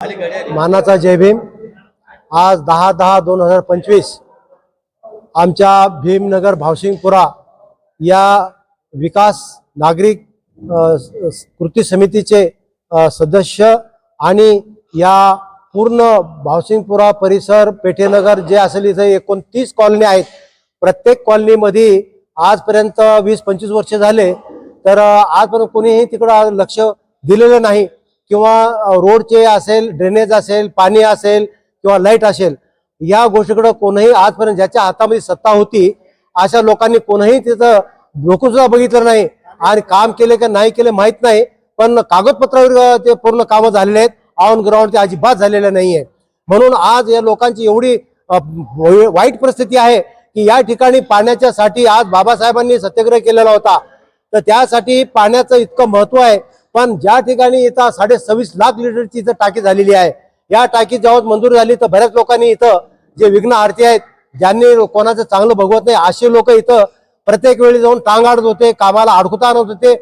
मानाचा जय भीम. आज दहा दहा दोन हजार पंचवीस आमच्या भीमनगर भावसिंगपुरा या विकास नागरिक कृती समितीचे सदस्य आणि या पूर्ण भावसिंगपुरा परिसर पेठेनगर जे असेल इथे एकोणतीस कॉलनी आहेत. प्रत्येक कॉलनीमध्ये आजपर्यंत वीस पंचवीस वर्ष झाले. तर आजपर्यंत कोणीही तिकडं लक्ष दिलेलं नाही. किंवा रोडचे असेल ड्रेनेज असेल पाणी असेल किंवा लाइट असेल या गोष्टीकडं कोणीही आजपर्यंत ज्याच्या हातामध्ये सत्ता होती अशा लोकांनी कोणीही तिथं डोकं सुद्धा बघितलं नाही आणि काम केले का नाही केले माहीत नाही पण कागदपत्रावर ते पूर्ण कामं झालेले आहेत. ऑन ग्राउंड ते अजिबात झालेलं नाहीये. म्हणून आज या लोकांची एवढी वाईट परिस्थिती आहे की या ठिकाणी पाण्याच्या साठी आज बाबासाहेबांनी सत्याग्रह केलेला होता. तर त्यासाठी पाण्याचं इतकं महत्त्व आहे पण ज्या ठिकाणी इथं साडे सव्वीस लाख लिटरची इथं टाकी झालेली आहे. या टाकी जेव्हा मंजूर झाली तर बऱ्याच लोकांनी इथं जे विघ्न आरती आहेत ज्यांनी कोणाचं चांगलं भगवत नाही असे लोक इथं प्रत्येक वेळी जाऊन टांग आडत होते कामाला अडकुता आणत होते.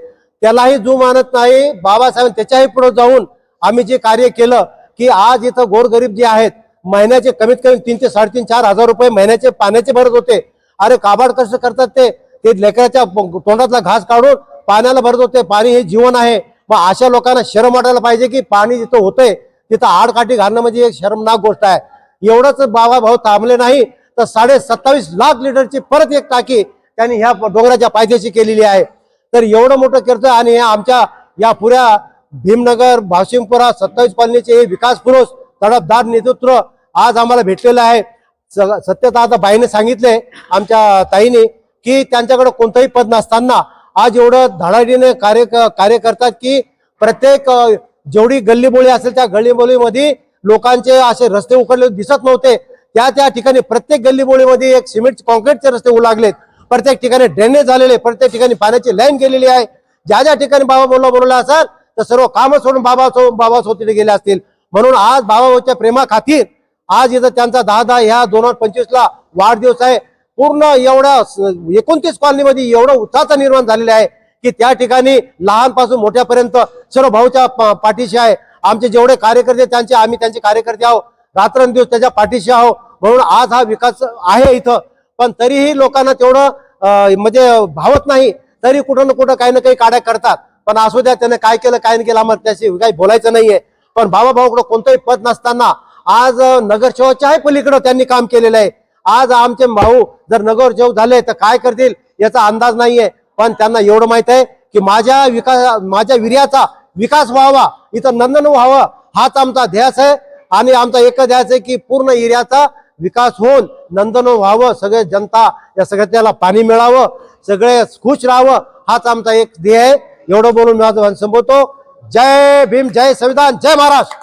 त्यालाही जू मानत नाही. बाबासाहेब त्याच्याही पुढे जाऊन आम्ही जे कार्य केलं की आज इथं गोरगरीब जे आहेत महिन्याचे कमीत कमी तीन ते साडेतीन चार हजार रुपये महिन्याचे पाण्याचे भरत होते. अरे काबाड कसं करतात ते? ते लेकराच्या तोंडातला घास काढून पाण्याला भरत होते. पाणी हे जीवन आहे. मग अशा लोकांना शरम वाटायला पाहिजे की पाणी जिथं होतंय तिथं आडकाठी घालणं म्हणजे एक शरमनाक गोष्ट आहे. एवढंच बाबा भाऊ थांबले नाही तर साडे सत्तावीस लाख लिटरची परत एक टाकी त्यांनी ह्या डोंगराच्या पायथ्याशी केलेली आहे. तर एवढं मोठं करतोय आणि आमच्या या पुऱ्या भीमनगर भाशिंगपुरा सत्तावीस कॉलनीचे हे विकास पुरुष तडफदार नेतृत्व आज आम्हाला भेटलेलं आहे. सत्यता आता बाईने सांगितले आमच्या ताईने की त्यांच्याकडे कोणतंही पद नसताना आज एवढं धडाडीने कार्य कार्य करतात की प्रत्येक जेवढी गल्लीबोळी असेल त्या गल्लीबोळीमध्ये लोकांचे असे रस्ते उकडले दिसत नव्हते. त्या त्या ठिकाणी प्रत्येक गल्लीबोळीमध्ये एक सिमेंट कॉन्क्रीटचे रस्ते उलागलेत. लागलेत प्रत्येक ठिकाणी ड्रेनेज झालेले प्रत्येक ठिकाणी पाण्याची लाईन गेलेली आहे. ज्या ज्या ठिकाणी बाबा बोलला बोलला असाल तर सर्व कामं सोडून बाबा बाबा सोतीने गेले असतील. म्हणून आज बाबाच्या प्रेमा खातीर आज इथं त्यांचा दहा दहा ह्या दोन हजार पंचवीसला वाढदिवस आहे. पूर्ण एवढ्या एकोणतीस कॉलनीमध्ये एवढं उत्साहाचा निर्माण झालेला आहे की त्या ठिकाणी लहानपासून मोठ्यापर्यंत सर्व भाऊच्या प- पाठीशी आहे. आमचे जेवढे कार्यकर्ते त्यांचे आम्ही त्यांचे कार्यकर्ते आहोत. रात्रंदिवस त्याच्या पाठीशी आहोत. म्हणून आज हा विकास आहे इथं. पण तरीही लोकांना तेवढं म्हणजे भावत नाही. तरी कुठं ना कुठं काही ना काही काड्या करतात. पण असू द्या त्याने काय केलं काय नाही केलं आम्हाला त्याशी काही बोलायचं नाहीये. पण बाबा भाऊकडं कोणतंही पद नसताना आज अं, नगरसेवकच्याही पलीकडं त्यांनी काम केलेलं आहे. आज आमचे भाऊ जर नगरसेवक झाले तर काय करतील याचा अंदाज नाहीये. पण त्यांना एवढं माहीत आहे की माझ्या विकास माझ्या विर्याचा विकास व्हावा. इथं नंदन व्हावं हाच आमचा ध्यास आहे. आणि आमचा एक ध्यास आहे की पूर्ण एरियाचा विकास होऊन नंदन व्हावं. सगळे जनता या सगळ्याला पाणी मिळावं. सगळे खुश राहावं हाच आमचा एक ध्येय आहे. एवढं बोलून मी माझं संबोधतो जय भीम जय संविधान जय महाराष्ट्र.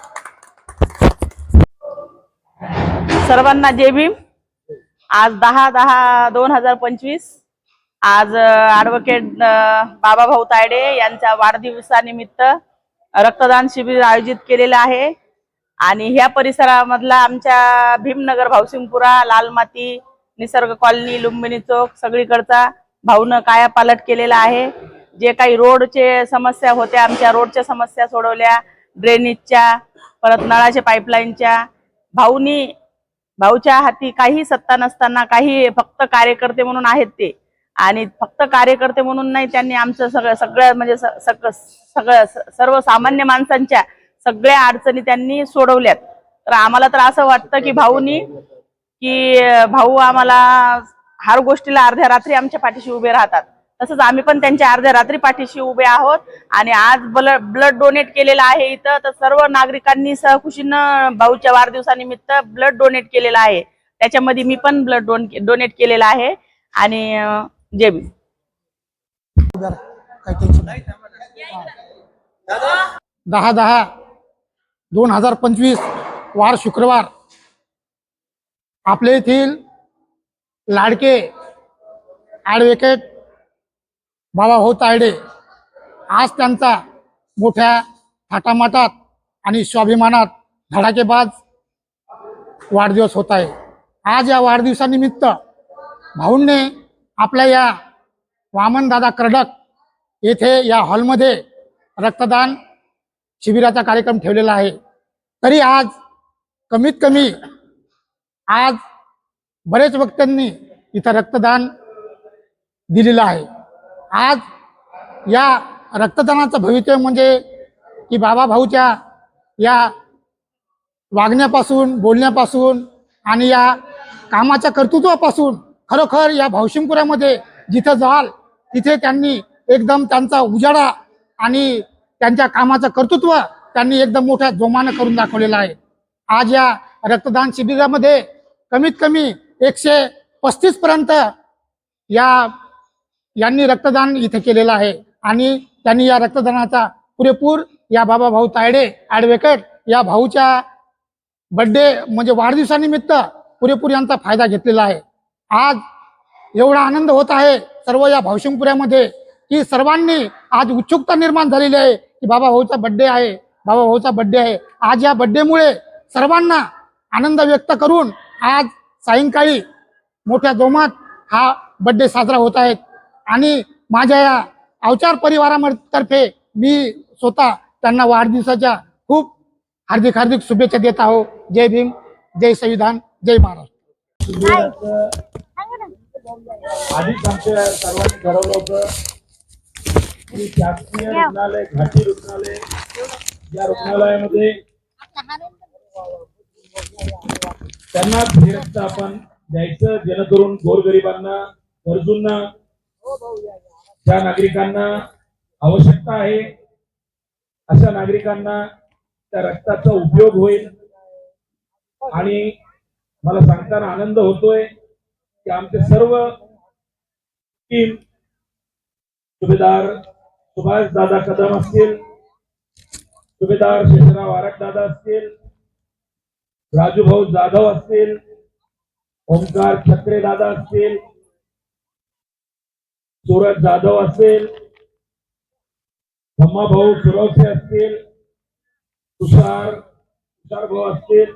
सर्वांना जय भीम. आज दहा दहा दोन हजार पंचवीस. आज ॲडव्होकेट बाबाभाऊ तायडे यांच्या वाढदिवसानिमित्त रक्तदान शिबिर आयोजित केलेलं आहे. आणि ह्या परिसरामधला आमच्या भीमनगर भावसिंगपुरा लालमाती निसर्ग कॉलनी लुंबिनी चौक सगळीकडचा भाऊनं कायापालट केलेला आहे. जे काही रोडचे समस्या होत्या आमच्या रोडच्या समस्या सोडवल्या ड्रेनेजच्या परत नळाच्या पाईपलाईनच्या भाऊनी भाऊच्या हाती काही सत्ता नसताना काही फक्त कार्यकर्ते म्हणून आहेत ते. आणि फक्त कार्यकर्ते म्हणून नाही त्यांनी आमचं सगळं सगळ्या म्हणजे स- सगळं सगळं सर्वसामान्य माणसांच्या सगळ्या अडचणी त्यांनी सोडवल्यात. तर आम्हाला तर असं वाटतं की भाऊनी की भाऊ आम्हाला हर गोष्टीला अर्ध्या रात्री आमच्या पाठीशी उभे राहतात. तसंच आम्ही पण त्यांच्या अर्ध्या रात्री पाठीशी उभे आहोत. आणि आज ब्लड ब्लड डोनेट केलेलं आहे इथं. तर सर्व नागरिकांनी सहकुशीनं भाऊच्या वाढदिवसानिमित्त ब्लड डोनेट केलेलं आहे. त्याच्यामध्ये मी पण ब्लड डोन डोनेट केलेलं आहे. आणि जे बी दहा दहा दोन हजार पंचवीस वार शुक्रवार. आपल्या येथील लाडके ॲडव्होकेट बाबा भाऊ तायडे. आज त्यांचा मोठ्या थाटामाटात आणि स्वाभिमानात धडाकेबाज वाढदिवस होत आहे. आज या वाढदिवसानिमित्त भाऊंने आपल्या या वामनदादा कर्डक येथे या हॉलमध्ये रक्तदान शिबिराचा कार्यक्रम ठेवलेला आहे. तरी आज कमीत कमी आज बरेच वक्त्यांनी इथं रक्तदान दिलेलं आहे. आज या रक्तदानाचं भवितव्य म्हणजे की बाबा भाऊच्या या वागण्यापासून बोलण्यापासून आणि या कामाच्या कर्तृत्वापासून खरोखर या भावशिंपुरामध्ये जिथं जाल तिथे त्यांनी एकदम त्यांचा उजाडा आणि त्यांच्या कामाचं कर्तृत्व त्यांनी एकदम मोठ्या जोमानं करून दाखवलेलं आहे. आज या रक्तदान शिबिरामध्ये कमीत कमी एकशे पस्तीस पर्यंत या यांनी रक्तदान इथे केलेलं आहे. आणि त्यांनी या रक्तदानाचा पुरेपूर या बाबा भाऊ तायडे ॲडव्होकेट या भाऊच्या बड्डे म्हणजे वाढदिवसानिमित्त पुरेपूर यांचा फायदा घेतलेला आहे. आज एवढा आनंद होत आहे सर्व या भावशिंगपुऱ्यामध्ये की सर्वांनी आज उत्सुकता निर्माण झालेली आहे की बाबा भाऊचा बड्डे आहे बाबा भाऊचा बड्डे आहे. आज या बड्डेमुळे सर्वांना आनंद व्यक्त करून आज सायंकाळी मोठ्या जोमात हा बड्डे साजरा होत आहेत. आणि माझ्या या अवचार परिवारातर्फे मी स्वतः त्यांना वाढदिवसाच्या खूप हार्दिक हार्दिक शुभेच्छा देत आहो जय भीम जय संविधान जय महाराष्ट्र. आधीच आमच्या सर्वांनी ठरवलं होतं की शासकीय रुग्णालय घाटी रुग्णालय या रुग्णालयामध्ये त्यांना हे रक्त आपण द्यायचं जेणेकरून गोरगरिबांना गरजूंना ज्या नागरिकांना आवश्यकता आहे अशा नागरिकांना त्या रक्ताचा उपयोग होईल. आणि मला सांगताना आनंद होतोय की आमचे सर्व टीम सुभेदार सुभाष दादा कदम असतील सुभेदार शेषराव आरट दादा असतील राजूभाऊ जाधव असतील ओंकार छत्रे दादा असतील सूरज जाधव असेल भाऊ सुरवसे असतील तुषार तुषार भाऊ असतील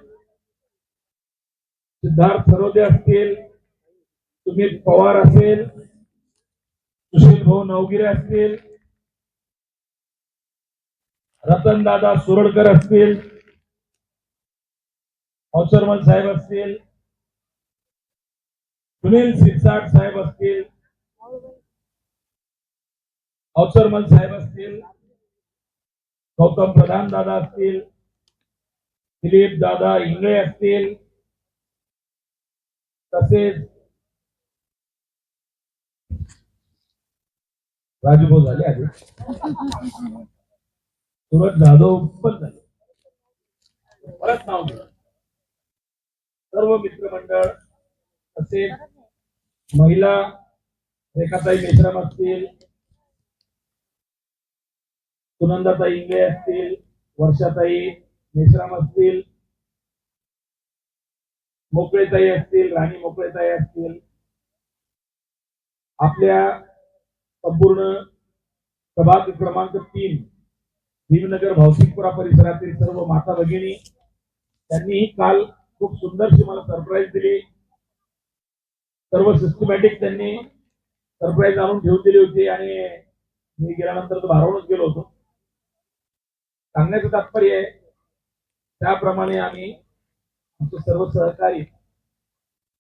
सिद्धार्थ सरोदे असतील सुमित पवार असेल सुशील भाऊ नवगिरे असतील रतन दादा सुरडकर असतील अवसरमल साहेब असतील सुनील सिरसाट साहेब असतील अवसरमल साहेब असतील गौतम प्रधान दादा असतील दिलीप दादा इंगळे असतील तसेच राजूभाऊ झाले आधी. सुरज जाधव पण झाले. परत नाव घ्या सर्व मित्रमंडळ तसेच महिला रेखाताई मेश्राम असतील सुनंदाताई इंगळे असतील वर्षाताई मेश्राम असतील मोकळेताई असतील राणी मोकळेताई असतील. आपल्या संपूर्ण प्रभाग क्रमांक तीन भीमनगर भावसिंगपुरा परिसरातील सर्व माता भगिनी त्यांनीही काल खूप सुंदरशी मला सरप्राईज दिली. सर्व सिस्टमॅटिक त्यांनी सरप्राईज आणून ठेवून दिली होती आणि मी गेल्यानंतर तर भारावूनच गेलो होतो. सांगण्याचं तात्पर्य आहे. त्याप्रमाणे आम्ही आमचे सर्व सहकारी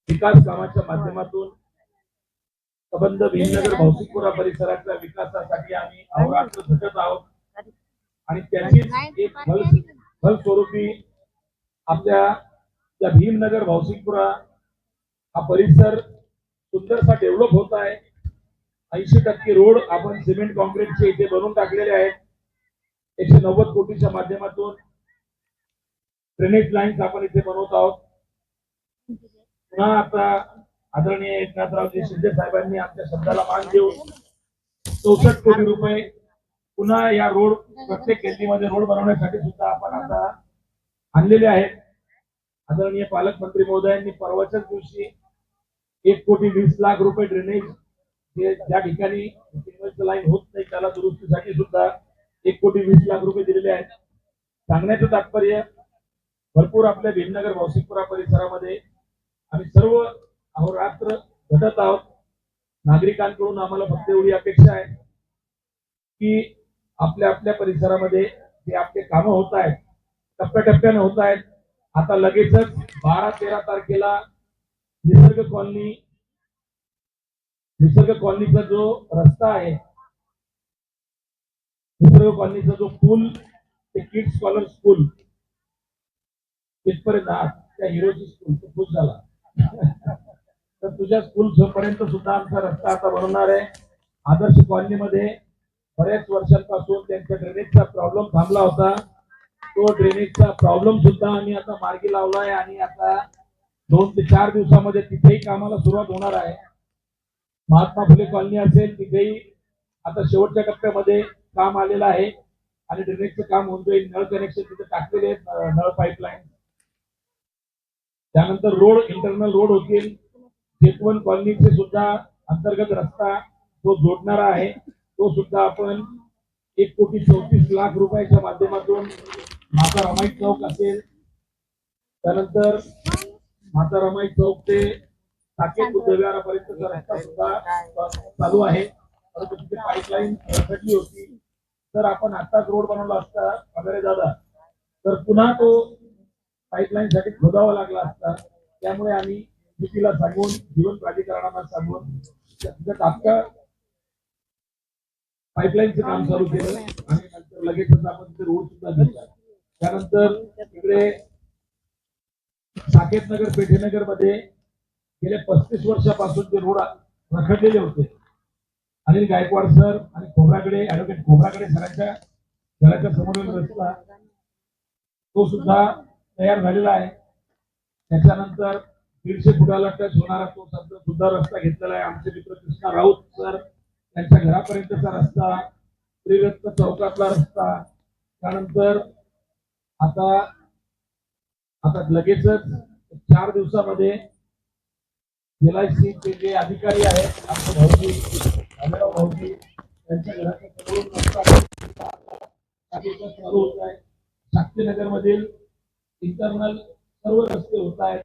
विकास कामाच्या माध्यमातून संबंध भीमनगर भौतिकपुरा परिसराच्या विकासासाठी आम्ही अहोरात्र झटत आहोत. आणि त्याचीच एक फल फलस्वरूपी आपल्या त्या भीमनगर भावसिकपुरा हा परिसर सुंदरसा डेव्हलप होत आहे. ऐंशी टक्के रोड आपण सिमेंट कॉन्क्रीटचे इथे बनवून टाकलेले आहेत. एकशे नव्वद कोटीच्या माध्यमातून ड्रेनेज लाईन्स आपण इथे बनवत आहोत. पुन्हा आता आदरणीय एकनाथरावजी शिंदे साहेबांनी आमच्या शब्दाला मान देऊन चौसष्ट कोटी रुपये पुन्हा या रोड प्रत्येक केंद्रीमध्ये रोड बनवण्यासाठी सुद्धा आपण आता आणलेले आहेत. आदरणीय पालकमंत्री महोदयांनी परवाच्याच दिवशी एक कोटी वीस लाख रुपये ड्रेनेज ज्या ठिकाणी लाईन होत नाही त्याला दुरुस्तीसाठी सुद्धा एक कोटी वीस लाख रुपये दिलेले आहेत. सांगण्याचं तात्पर्य भरपूर आपल्या भीमनगर भावसिकपुरा परिसरामध्ये आम्ही सर्व अहोरात्र घटत आहोत. नागरिकांकडून आम्हाला फक्त एवढी अपेक्षा आहे की आपल्या आपल्या परिसरामध्ये जे आपले कामं होत आहेत टप्प्याटप्प्याने होत आहेत. आता लगेचच बारा तेरा तारखेला निसर्ग कॉलनी निसर्ग कॉलनीचा जो रस्ता आहे निसर्ग कॉलनीचा जो पूल ते किड स्कॉलर स्कूल तिथपर्यंत आज त्या हिरोची स्कूल तो खुश झाला. तर तुझ्या स्कूल पर्यंत सुद्धा आमचा रस्ता आता बनवणार आहे आदर्श कॉलनीमध्ये बऱ्याच वर्षांपासून त्यांच्या ड्रेनेजचा प्रॉब्लेम थांबला होता. तो ड्रेनेजचा प्रॉब्लेम सुद्धा आम्ही आता मार्गी लावलाय आणि आता दोन ते चार दिवसामध्ये तिथेही कामाला सुरुवात होणार आहे. महात्मा फुले कॉलनी असेल तिथेही आता शेवटच्या टप्प्यामध्ये काम आलेलं आहे आणि ड्रेनेजचं काम होऊन जाईल. नळ कनेक्शन तिथे टाकलेले आहेत नळ पाईपलाईन त्यानंतर रोड इंटरनल रोड होतील. जेतवन कॉलनीचे सुद्धा अंतर्गत रस्ता जो जोडणारा आहे तो सुद्धा आपण एक कोटी चौतीस लाख रुपयाच्या माध्यमातून माता रमाई चौक असेल. त्यानंतर माता रमाई चौक ते साकेत बुद्धविहारापर्यंतचा रस्ता सुद्धा चालू आहे. परंतु तिथे पाईपलाईन रखडली होती. तर आपण आताच रोड बनवला असता वगैरे दादा तर पुन्हा तो पाईपलाईन साठी खोदावा लागला असता. त्यामुळे आम्ही डीपीला सांगून जीवन प्राधिकरणाला सांगून तात्काळ पाईपलाईनचं काम चालू केलं. आणि नंतर लगेचच आपण तिथे रोड सुद्धा घेतला. त्यानंतर तिकडे साकेत नगर पेठेनगरमध्ये गेल्या पस्तीस वर्षापासून ते रोड रखडलेले होते अनिल गायकवाड सर आणि खोबराकडे ऍडव्होकेट खोबराकडे सरांच्या घराच्या समोरील रस्ता तो सुद्धा तयार झालेला आहे. त्याच्यानंतर दीडशे फुटाला टच होणारा तो सध्या सुद्धा रस्ता घेतलेला आहे. आमचे मित्र कृष्णा राऊत सर त्यांच्या घरापर्यंतचा रस्ता त्रिरत्न चौकातला रस्ता. त्यानंतर आता आता लगेचच चार दिवसामध्ये एल आय चे जे अधिकारी आहेत. आमचे भाऊजी अमेराव भाऊजी त्यांच्या घराच्या समोरून चालू होत आहे. शाक्तीनगर मधील इंटरनल सर्व रस्ते होत आहेत.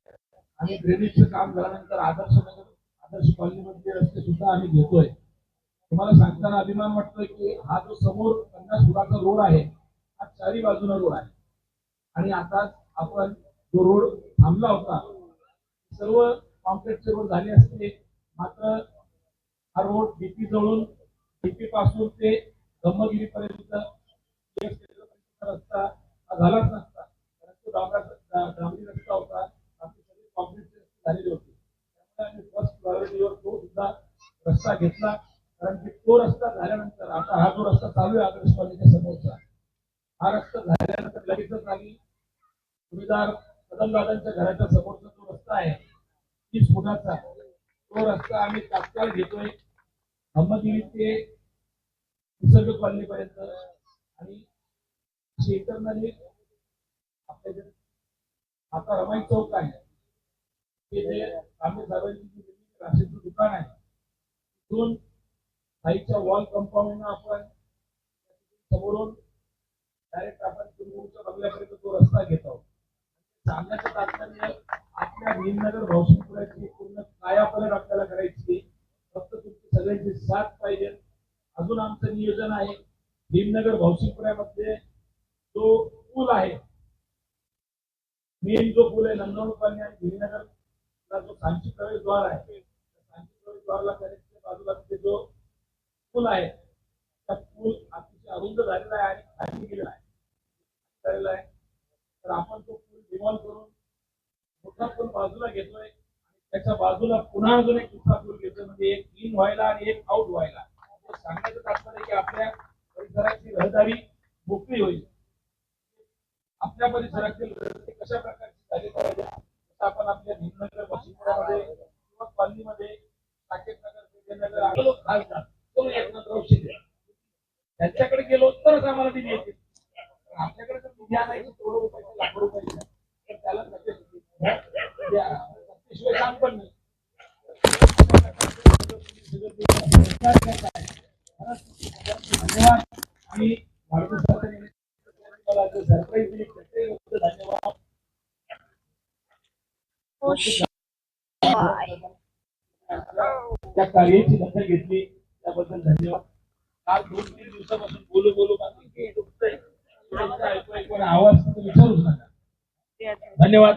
आणि ड्रेनेजचं काम झाल्यानंतर आदर्श नगर आदर्श कॉलनीमधले रस्ते सुद्धा आम्ही घेतोय. तुम्हाला सांगताना अभिमान वाटतोय की हा जो समोर पन्नास फुटाचा रोड आहे हा चारी बाजूला रोड आहे. आणि आता आपण जो रोड थांबला होता सर्व कॉन्क्रीटचे रोड झाले असते. मात्र हा रोड डीपी जवळून डीपी पासून ते ब्रह्मगिरी पर्यंत रस्ता हा झालाच नसता. परंतु डांबरा डांबरी रस्ता होता. आमचे सगळे कॉन्क्रीटचे झालेली झालेले होते. त्यामुळे आम्ही फर्स्ट प्रायोरिटीवर तो सुद्धा रस्ता घेतला. कारण की तो रस्ता झाल्यानंतर आता हा जो रस्ता चालू आहे आदर्श कॉलेजच्या समोरचा हा रस्ता झाल्यानंतर लगेचच आम्ही सुभेदार कदमदादांच्या घराच्या समोरचा जो रस्ता आहे तीस फुटाचा तो रस्ता आम्ही तात्काळ घेतोय. अहमदगिरी ते निसर्ग कॉलनी पर्यंत आणि अशी इंटरनली आपल्या आता रमाई चौक आहे. तिथे आम्ही सार्वजनिक राशीचं दुकान आहे. तिथून साईडच्या वॉल कंपाऊंड आपण समोरून डायरेक्ट आपण तो रस्ता घेत आहोत. सांगण्याचं तात्पर्य आपल्या भीमनगर भावसिंगपुराची पूर्ण कायापलट आपल्याला करायची फक्त तुमची सगळ्यांची साथ पाहिजे. अजून आमचं नियोजन आहे. भीमनगर भावशिंगपुऱ्यामध्ये जो पूल आहे मेन जो पूल आहे नंदवणूपाणी आणि भीमनगरला जो सांची प्रवेशद्वार आहे सांची प्रवेशद्वारला करायच्या बाजूला तिथे जो पूल आहे त्या पूल अतिशय अरुंद झालेला आहे आणि खाली गेलेला आहे. झालेला आहे. तर आपण तो पूल डिमॉल करून मोठा बाजूला घेतोय त्याच्या बाजूला पुन्हा अजून एक दुसरा घेतोय. म्हणजे एक इन व्हायला आणि एक आउट व्हायला. सांगायचं सांगण्याचं तात्पर्य की आपल्या परिसराची रहदारी मोकळी होईल. आपल्या परिसरातील रस्ते कशा प्रकारचे झाली पाहिजे आपण आपल्या भीमनगर वशिंगपुरामध्ये किंवा कॉलनीमध्ये साकेत नगर पेठेनगर आलो खासदार तो एकनाथराव शिंदे त्यांच्याकडे गेलो तरच आम्हाला निधी येतील. आपल्याकडे जर निधी आणायची करोडो रुपये लाखो रुपयाचे तर त्याला लगेच काम पण नाही आणि सरप्राईज दिली प्रत्येक धन्यवाद त्या कार्याची दखल घेतली. त्याबद्दल धन्यवाद. काल दोन तीन दिवसापासून बोलू बोलू माझं ऐकू आवाज विचारूच नका धन्यवाद.